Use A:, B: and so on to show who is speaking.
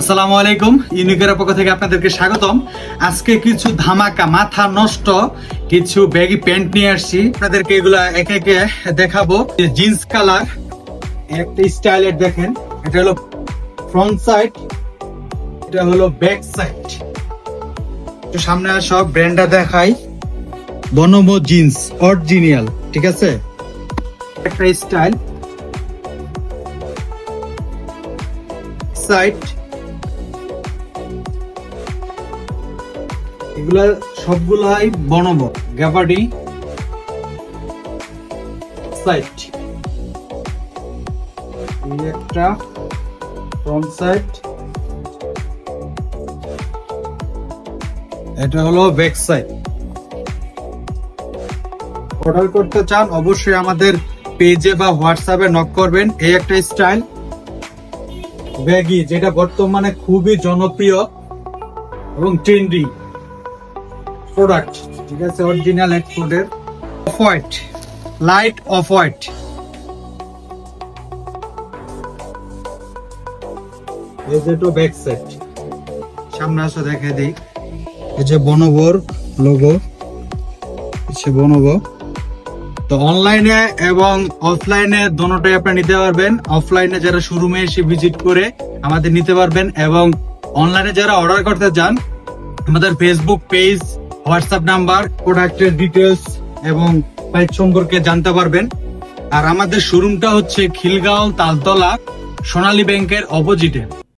A: আসসালামু আলাইকুম, ইউনিকের পক্ষ থেকে আপনাদেরকে স্বাগতম। আজকে কিছু ধামাকা, মাথা নষ্ট, কিছু ব্যাগি প্যান্ট নিয়ে আসছি। আপনাদেরকে এগুলা একে একে দেখাবো। জিন্স কালার একটা স্টাইলের দেখেন, এটা হলো ফ্রন্ট সাইড এটা হলো ব্যাক সাইড একটু সামনে সব ব্র্যান্ডটা দেখাই। বনমো জিন্স অরিজিনাল ঠিক আছে? একটা স্টাইল সাইড এগুলা সবগুলাই বনব গ্যাপাডি সাইড এই একটা ফ্রন্ট সাইড এটা হলো ব্যাক সাইড অর্ডার করতে চান অবশ্যই আমাদের পেজে বা হোয়াটসঅ্যাপে নক করবেন। এই একটা স্টাইল। ব্যাগি, যেটা বর্তমানে খুবই জনপ্রিয় এবং ট্রেন্ডি। প্রোডাক্ট ঠিক আছে অরিজিনাল এক্সপোর্টের off white light off white এই যে তো ব্যাক সেট সামনে আসো দেখে দিই। এই যে বনবর লোগো সে বনবো তো অনলাইনে এবং অফলাইনে দোনোটাই আপনি নিতে পারবেন। অফলাইনে যারা শোরুমে এসে ভিজিট করে আমাদের নিতে পারবেন এবং অনলাইনে যারা অর্ডার করতে চান, আমাদের ফেসবুক পেজ হোয়াটসঅ্যাপ নাম্বার, প্রোডাক্টের ডিটেলস এবং প্রাইস সম্পর্কে জানতে পারবেন। আর আমাদের শোরুমটা হচ্ছে খিলগাঁও তালতলা, সোনালী ব্যাংকের অপোজিটে